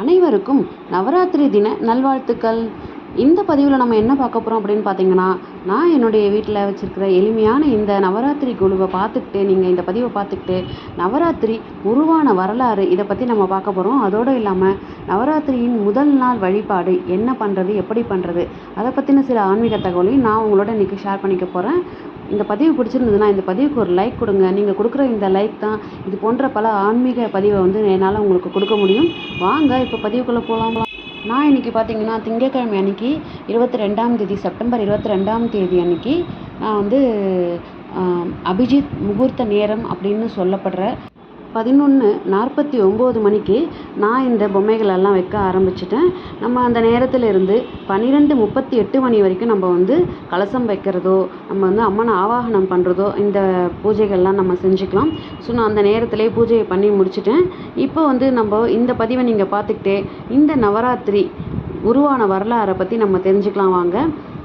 அனைவருக்கும் நவராத்திரி தின நல்வாழ்த்துக்கள். இந்த பதிவில் நம்ம என்ன பார்க்க போகிறோம் அப்படின்னு பார்த்தீங்கன்னா நான் என்னுடைய வீட்டில் வச்சுருக்கிற எளிமையான இந்த நவராத்திரி குழுவை பார்த்துக்கிட்டு நீங்கள் இந்த பதிவை பார்த்துக்கிட்டு நவராத்திரி உருவான வரலாறு இதை பற்றி நம்ம பார்க்க போகிறோம் அதோடு இல்லாமல் நவராத்திரியின் முதல் நாள் வழிபாடு என்ன பண்ணுறது எப்படி பண்ணுறது அதை பற்றின சில ஆன்மீக தகவலையும் நான் உங்களோட இன்றைக்கி ஷேர் பண்ணிக்க போகிறேன் இந்த பதிவு பிடிச்சிருந்ததுன்னா இந்த பதிவுக்கு ஒரு லைக் கொடுங்க. நீங்கள் கொடுக்குற இந்த லைக் தான் இது போன்ற பல ஆன்மீக பதிவை வந்து என்னால் உங்களுக்கு கொடுக்க முடியும். வாங்க இப்போ பதிவுக்குள்ளே போகலாம் நான் இன்றைக்கி பார்த்தீங்கன்னா திங்கட்கிழமை அன்னைக்கு இருபத்தி ரெண்டாம் தேதி செப்டம்பர் இருபத்தி ரெண்டாம் தேதி அன்னைக்கு நான் வந்து அபிஜித் முகூர்த்த நேரம் அப்படின்னு சொல்லப்படுற பதினொன்று நாற்பத்தி ஒம்பது மணிக்கு நான் இந்த பொம்மைகளெல்லாம் வைக்க ஆரம்பிச்சிட்டேன். நம்ம அந்த நேரத்தில் இருந்து பன்னிரெண்டு முப்பத்தி எட்டு மணி வரைக்கும் நம்ம வந்து கலசம் வைக்கிறதோ நம்ம வந்து அம்மனை ஆவாகனம் பண்ணுறதோ இந்த பூஜைகள்லாம் நம்ம செஞ்சுக்கலாம். ஸோ நான் அந்த நேரத்திலே பூஜையை பண்ணி முடிச்சிட்டேன். இப்போ வந்து நம்ம இந்த பதிவை நீங்கள் பார்த்துக்கிட்டே இந்த நவராத்திரி உருவான வரலாறை பற்றி நம்ம தெரிஞ்சுக்கலாம் வாங்க.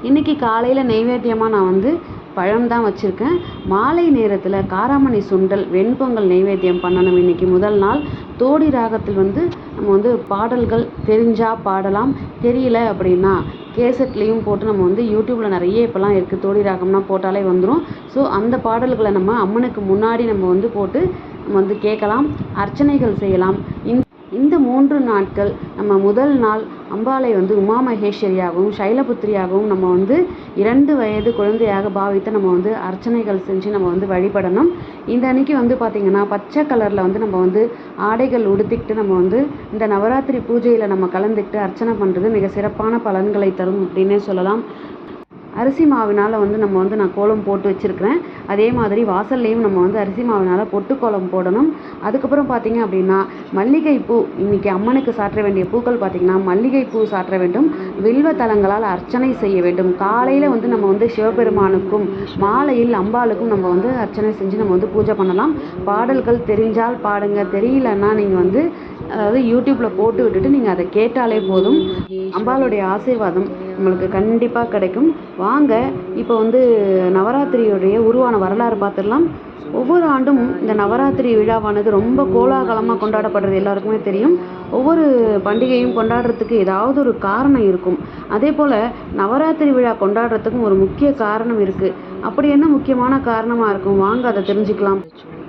இன்றைக்கி காலையில் நைவேத்தியமாக நான் வந்து பழம் தான் வச்சுருக்கேன். மாலை நேரத்தில் காராமணி சுண்டல் வெண்பொங்கல் நெய்வேத்தியம் பண்ணணும் இன்றைக்கி முதல் நாள். தோடி ராகத்தில் வந்து நம்ம வந்து பாடல்கள் தெரிஞ்சால் பாடலாம். தெரியல அப்படின்னா கேசட்லேயும் போட்டு நம்ம வந்து யூடியூப்பில் நிறைய இப்போலாம் இருக்குது தோடி ராகம்னா போட்டாலே வந்துடும் ஸோ அந்த பாடல்களை நம்ம அம்மனுக்கு முன்னாடி நம்ம வந்து போட்டு நம்ம வந்து கேட்கலாம். அர்ச்சனைகள் செய்யலாம். இந்த இந்த மூன்று நாட்கள் நம்ம முதல் நாள் அம்பாளை வந்து உமா மகேஸ்வரியாகவும் சைலபுத்திரியாகவும் நம்ம வந்து இரண்டு வயது குழந்தையாக பாவித்து நம்ம வந்து அர்ச்சனைகள் செஞ்சு நம்ம வந்து வழிபடணும். இந்த அன்னைக்கு வந்து பார்த்திங்கன்னா பச்சை கலரில் வந்து நம்ம வந்து ஆடைகள் உடுத்திக்கிட்டு நம்ம வந்து இந்த நவராத்திரி பூஜையில் நம்ம கலந்துக்கிட்டு அர்ச்சனை பண்ணுறது மிக சிறப்பான பலன்களை தரும் அப்படின்னே சொல்லலாம். அரிசி மாவினால் வந்து நம்ம வந்து நான் கோலம் போட்டு வச்சுருக்கிறேன். அதே மாதிரி வாசல்லையும் நம்ம வந்து அரிசி மாவினால் பொட்டு கோலம் போடணும். அதுக்கப்புறம் பார்த்தீங்க அப்படின்னா மல்லிகைப்பூ இன்றைக்கி அம்மனுக்கு சாற்ற வேண்டிய பூக்கள் பார்த்திங்கன்னா மல்லிகைப்பூ சாற்ற வேண்டும். வில்வ தலங்களால் அர்ச்சனை செய்ய வேண்டும். காலையில் வந்து நம்ம வந்து சிவபெருமானுக்கும் மாலையில் அம்பாளுக்கும் நம்ம வந்து அர்ச்சனை செஞ்சு நம்ம வந்து பூஜை பண்ணலாம். பாடல்கள் தெரிஞ்சால் பாடுங்க. தெரியலன்னா நீங்கள் வந்து அதாவது யூடியூப்பில் போட்டு விட்டுட்டு நீங்கள் அதை கேட்டாலே போதும். அம்பாளுடைய ஆசீர்வாதம் நம்மளுக்கு கண்டிப்பாக கிடைக்கும். வாங்க இப்போ வந்து நவராத்திரியுடைய உருவான வரலாறு பார்த்துடலாம். ஒவ்வொரு ஆண்டும் இந்த நவராத்திரி விழாவானது ரொம்ப கோலாகலமாக கொண்டாடப்படுறது எல்லாருக்குமே தெரியும். ஒவ்வொரு பண்டிகையும் கொண்டாடுறதுக்கு ஏதாவது ஒரு காரணம் இருக்கும். அதே போல் நவராத்திரி விழா கொண்டாடுறதுக்கும் ஒரு முக்கிய காரணம் இருக்குது அப்படி என்ன முக்கியமான காரணமாக இருக்கும்? வாங்க அதை தெரிஞ்சுக்கலாம்.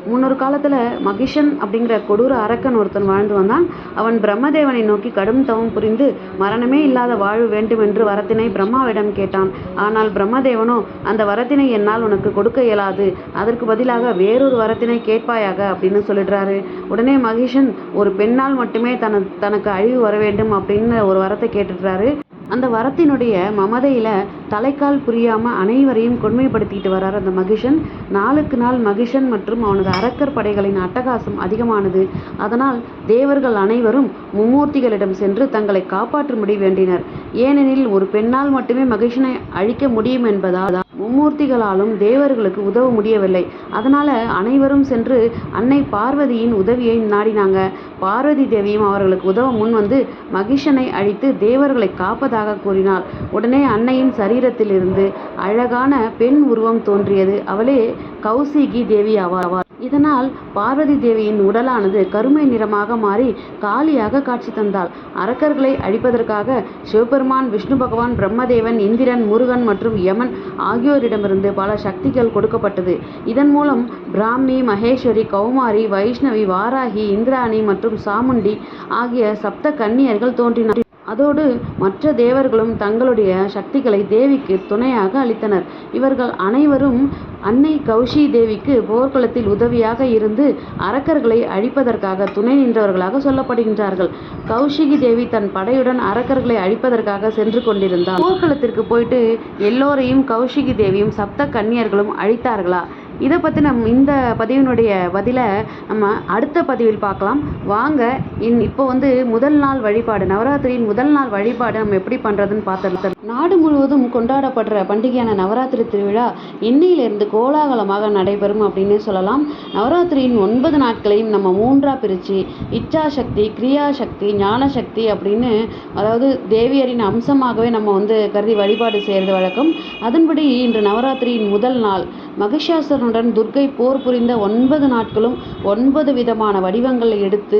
முன்னொரு காலத்தில் மகிஷன் அப்படிங்கிற கொடூர அரக்கன் ஒருத்தன் வாழ்ந்து வந்தான். அவன் பிரம்மதேவனை நோக்கி கடும் தவம் புரிந்து மரணமே இல்லாத வாழ்வு வேண்டும் என்று வரத்தினை பிரம்மாவிடம் கேட்டான். ஆனால் பிரம்மதேவனோ அந்த வரத்தினை என்னால் உனக்கு கொடுக்க இயலாது. அதற்கு பதிலாக வேறொரு வரத்தினை கேட்பாயாக அப்படின்னு சொல்லிடுறாரு. உடனே மகிஷன் ஒரு பெண்ணால் மட்டுமே தன தனக்கு அழிவு வர வேண்டும் அப்படின்னு ஒரு வரத்தை கேட்டுடுறாரு. அந்த வரத்தினுடைய மமதையில் தலைக்கால் புரியாமல் அனைவரையும் கொடுமைப்படுத்திட்டு வரார் அந்த மகிஷன். நாளுக்கு நாள் மகிஷன் மற்றும் அவனது அரக்கர் படைகளின் அட்டகாசம் அதிகமானது. அதனால் தேவர்கள் அனைவரும் மும்மூர்த்திகளிடம் சென்று தங்களை காப்பாற்றும்படி வேண்டினர். ஏனெனில் ஒரு பெண்ணால் மட்டுமே மகிஷனை அழிக்க முடியும் என்பதால் மும்மூர்த்திகளாலும் தேவர்களுக்கு உதவ முடியவில்லை. அதனால் அனைவரும் சென்று அன்னை பார்வதியின் உதவியை நாடினாங்க. பார்வதி தேவியும் அவர்களுக்கு உதவ முன் வந்து மகிஷனை அழித்து தேவர்களை காப்பதாக கூறினாள். உடனே அன்னையின் சரீரத்திலிருந்து அழகான பெண் உருவம் தோன்றியது. அவளே கௌசிகி தேவி ஆவார் இதனால் பார்வதி தேவியின் உடலானது கருமை நிறமாக மாறி காலியாக காட்சி தந்தாள். அரக்கர்களை அழிப்பதற்காக சிவபெருமான் விஷ்ணு பகவான் பிரம்மதேவன் இந்திரன் முருகன் மற்றும் யமன் ஆகியோரிடமிருந்து பல சக்திகள் கொடுக்கப்பட்டது. இதன் மூலம் பிராமி மகேஸ்வரி கௌமாரி வைஷ்ணவி வாராகி இந்திராணி மற்றும் சாமுண்டி ஆகிய சப்த கன்னியர்கள் தோன்றினர் அதோடு மற்ற தேவர்களும் தங்களுடைய சக்திகளை தேவிக்கு துணையாக அளித்தனர். இவர்கள் அனைவரும் அன்னை கௌஷி தேவிக்கு போர்க்களத்தில் உதவியாக இருந்து அரக்கர்களை அழிப்பதற்காக துணை நின்றவர்களாக சொல்லப்படுகின்றார்கள். கௌஷிகி தேவி தன் படையுடன் அரக்கர்களை அழிப்பதற்காக சென்று கொண்டிருந்தார் போர்க்களத்திற்கு போயிட்டு எல்லோரையும் கௌஷிகி தேவியும் சப்த கன்னியர்களும் அழித்தார்களா? இதை பற்றின இந்த பதிவினுடைய பதிலை நம்ம அடுத்த பதிவில் பார்க்கலாம். வாங்க இன் இப்போ வந்து முதல் நாள் வழிபாடு நவராத்திரியின் முதல் நாள் வழிபாடு நம்ம எப்படி பண்ணுறதுன்னு பார்த்துடலாம். நாடு முழுவதும் கொண்டாடப்படுற பண்டிகையான நவராத்திரி திருவிழா இன்னையிலிருந்து கோலாகலமாக நடைபெறும் அப்படின்னு சொல்லலாம். நவராத்திரியின் ஒன்பது நாட்களையும் நம்ம மூன்றாக பிரித்து இச்சாசக்தி கிரியாசக்தி ஞானசக்தி அப்படின்னு அதாவது தேவியரின் அம்சமாகவே நம்ம வந்து கருதி வழிபாடு செய்கிறது வழக்கம். அதன்படி இன்று நவராத்திரியின் முதல் நாள் மகிஷாசுரன் ராவணனுடன் துர்க்கை போர் புரிந்த ஒன்பது நாட்களும் ஒன்பது விதமான வடிவங்களை எடுத்து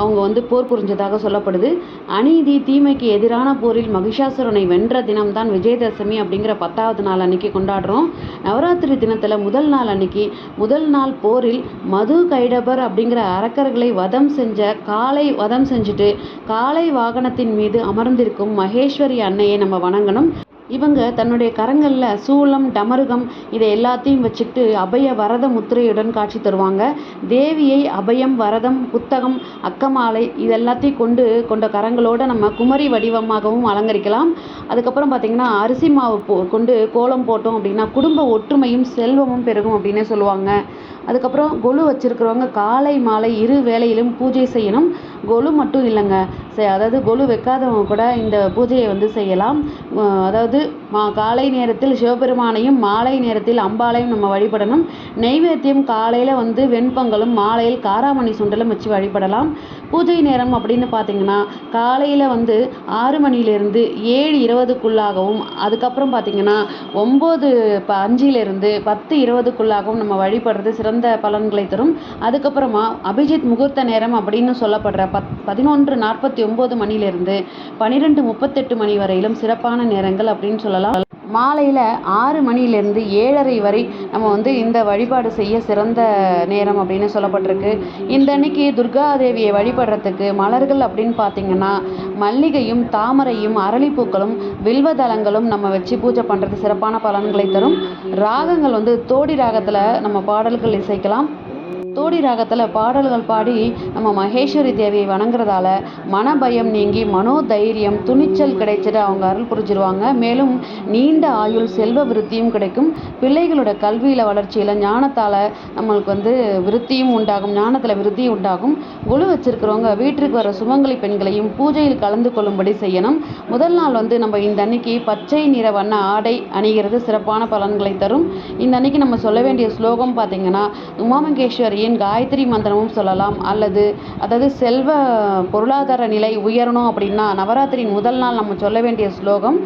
அவங்க வந்து போர் புரிஞ்சதாக சொல்லப்படுது. அநீதி தீமைக்கு எதிரான போரில் மகிஷாசுரனை வென்ற தினம்தான் விஜயதசமி அப்படிங்கிற பத்தாவது நாள் அன்னைக்கு கொண்டாடுறோம். நவராத்திரி தினத்தில் முதல் நாள் அன்னைக்கு முதல் நாள் போரில் மது கைடபர் அப்படிங்கிற அரக்கர்களை வதம் செஞ்ச காலை வதம் செஞ்சுட்டு காலை வாகனத்தின் மீது அமர்ந்திருக்கும் மகேஸ்வரி அன்னையை நம்ம வணங்கணும். இவங்க தன்னுடைய கரங்களில் சூளம் டமருகம் இதை எல்லாத்தையும் வச்சுக்கிட்டு அபய வரத முத்திரையுடன் காட்சி தருவாங்க. தேவியை அபயம் வரதம் புத்தகம் அக்கமாலை இதெல்லாத்தையும் கொண்டு கொண்ட கரங்களோடு நம்ம குமரி வடிவமாகவும் அலங்கரிக்கலாம். அதுக்கப்புறம் பார்த்திங்கன்னா அரிசி மாவு போ கொண்டு கோலம் போட்டோம் அப்படின்னா குடும்ப ஒற்றுமையும் செல்வமும் பெருகும் அப்படின்னு சொல்லுவாங்க. அதுக்கப்புறம் கொலு வச்சுருக்கிறவங்க காலை மாலை இரு வேளையிலும் பூஜை செய்யணும். கொலு மட்டும் இல்லைங்க. அதாவது கொலு வைக்காதவங்க கூட இந்த பூஜையை வந்து செய்யலாம். அதாவது மா காலை நேரத்தில் சிவபெருமானையும் மாலை நேரத்தில் அம்பாளையும் நம்ம வழிபடணும். நெய்வேத்தியம் காலையில் வந்து வெண்பொங்கலும் மாலையில் காராமணி சுண்டலும் வச்சு வழிபடலாம். பூஜை நேரம் அப்படின்னு பார்த்தீங்கன்னா காலையில் வந்து ஆறு மணிலேருந்து ஏழு இருபதுக்குள்ளாகவும் அதுக்கப்புறம் பார்த்தீங்கன்னா ஒம்பது ப அஞ்சிலேருந்து பத்து இருபதுக்குள்ளாகவும் நம்ம வழிபடுறது சிறந்த பலன்களை தரும். அதுக்கப்புறமா அபிஜித் முகூர்த்த நேரம் அப்படின்னு சொல்லப்படுற பத் பதினொன்று நாற்பத்தி ஒம்பது மணிலிருந்து பன்னிரெண்டு முப்பத்தெட்டு மணி வரையிலும் சிறப்பான நேரங்கள் அப்படின்னு சொல்லலாம். மாலையில் ஆறு மணிலேருந்து ஏழரை வரை நம்ம வந்து இந்த வழிபாடு செய்ய சிறந்த நேரம் அப்படின்னு சொல்லப்பட்டிருக்கு. இந்த அன்னைக்கு துர்கா தேவியை வழிபடுறதுக்கு மலர்கள் அப்படின்னு பார்த்தீங்கன்னா மல்லிகையும் தாமரையும் அரளிப்பூக்களும் வில்வதளங்களும் நம்ம வச்சு பூஜை பண்ணுறது சிறப்பான பலன்களை தரும். ராகங்கள் வந்து தோடி ராகத்தில் நம்ம பாடல்கள் இசைக்கலாம். தோடி ராகத்தில் பாடல்கள் பாடி நம்ம மகேஸ்வரி தேவியை வணங்குறதால மனபயம் நீங்கி மனோதைரியம் துணிச்சல் கிடைச்சிட்டு அவங்க அருள் புரிஞ்சிருவாங்க. மேலும் நீண்ட ஆயுள் செல்வ விருத்தியும் கிடைக்கும். பிள்ளைகளோட கல்வியில் வளர்ச்சியில் ஞானத்தால் நம்மளுக்கு வந்து விருத்தியும் உண்டாகும் ஞானத்தில் விருத்தியும் உண்டாகும். குழு வச்சிருக்கிறவங்க வீட்டிற்கு வர சுமங்கலி பெண்களையும் பூஜையில் கலந்து கொள்ளும்படி செய்யணும். முதல் நாள் வந்து நம்ம இந்த அன்னைக்கு பச்சை நிற வண்ண ஆடை அணிகிறது சிறப்பான பலன்களை தரும். இந்த அன்னைக்கு நம்ம சொல்ல வேண்டிய ஸ்லோகம் பார்த்தீங்கன்னா உமாமங்கேஸ்வரி ஏன் காயத்ரி மந்திரமும் சொல்லலாம்? அல்லது அதாவது செல்வ பொருளாதார நிலை உயரணும் அப்படின்னா நவராத்திரியின் முதல் நாள் நம்ம சொல்ல வேண்டிய ஸ்லோகம்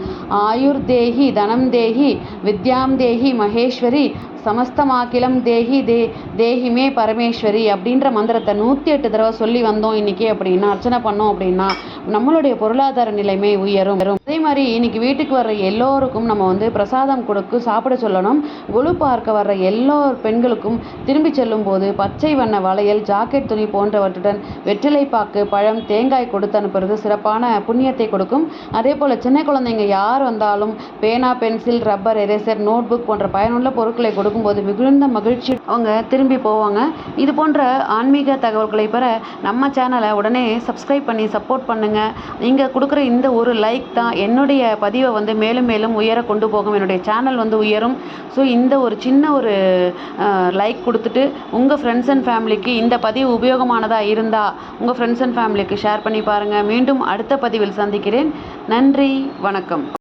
ஆயுர் தேகி தனம் தேகி வித்யாம் தேகி மகேஸ்வரி சமஸ்தமாக்கிலம் தேகி தே தேகிமே பரமேஸ்வரி அப்படின்ற மந்திரத்தை நூற்றி எட்டு தடவை சொல்லி வந்தோம் இன்றைக்கி அப்படின்னா அர்ச்சனை பண்ணோம் அப்படின்னா நம்மளுடைய பொருளாதார நிலைமை உயரும். அதே மாதிரி இன்னைக்கு வீட்டுக்கு வர்ற எல்லோருக்கும் நம்ம வந்து பிரசாதம் கொடுக்கு சாப்பிட சொல்லணும். குழு பார்க்க வர்ற எல்லோர் பெண்களுக்கும் திரும்பி செல்லும் போது பச்சை வண்ண வளையல் ஜாக்கெட் துணி போன்றவற்றுடன் வெற்றிலைப்பாக்கு பழம் தேங்காய் கொடுத்து அனுப்புறது சிறப்பான புண்ணியத்தை கொடுக்கும். அதே போல் சின்ன குழந்தைங்க யார் வந்தாலும் பேனா pencil rubber eraser note book போன்ற பயனுள்ள பொருட்களை கொடுக்கும்போது மிகுந்த மகிழ்ச்சி. அவங்க திரும்பி போவாங்க. இது போன்ற ஆன்மீக தகவல்களை பெற நம்ம சேனலை உடனே சப்ஸ்கிரைப் பண்ணி சப்போர்ட் பண்ணுங்கள் நீங்கள் கொடுக்குற இந்த ஒரு லைக் தான் என்னுடைய பதிவை வந்து மேலும் மேலும் உயர கொண்டு போகும். என்னுடைய சேனல் வந்து உயரும். ஸோ இந்த ஒரு சின்ன ஒரு லைக் கொடுத்துட்டு உங்கள் ஃப்ரெண்ட்ஸ் அண்ட் ஃபேமிலிக்கு இந்த பதிவு உபயோகமானதாக இருந்தால் உங்கள் ஃப்ரெண்ட்ஸ் அண்ட் ஃபேமிலிக்கு ஷேர் பண்ணி பாருங்கள் மீண்டும் அடுத்த பதிவில் சந்திக்கிறேன். நன்றி வணக்கம்.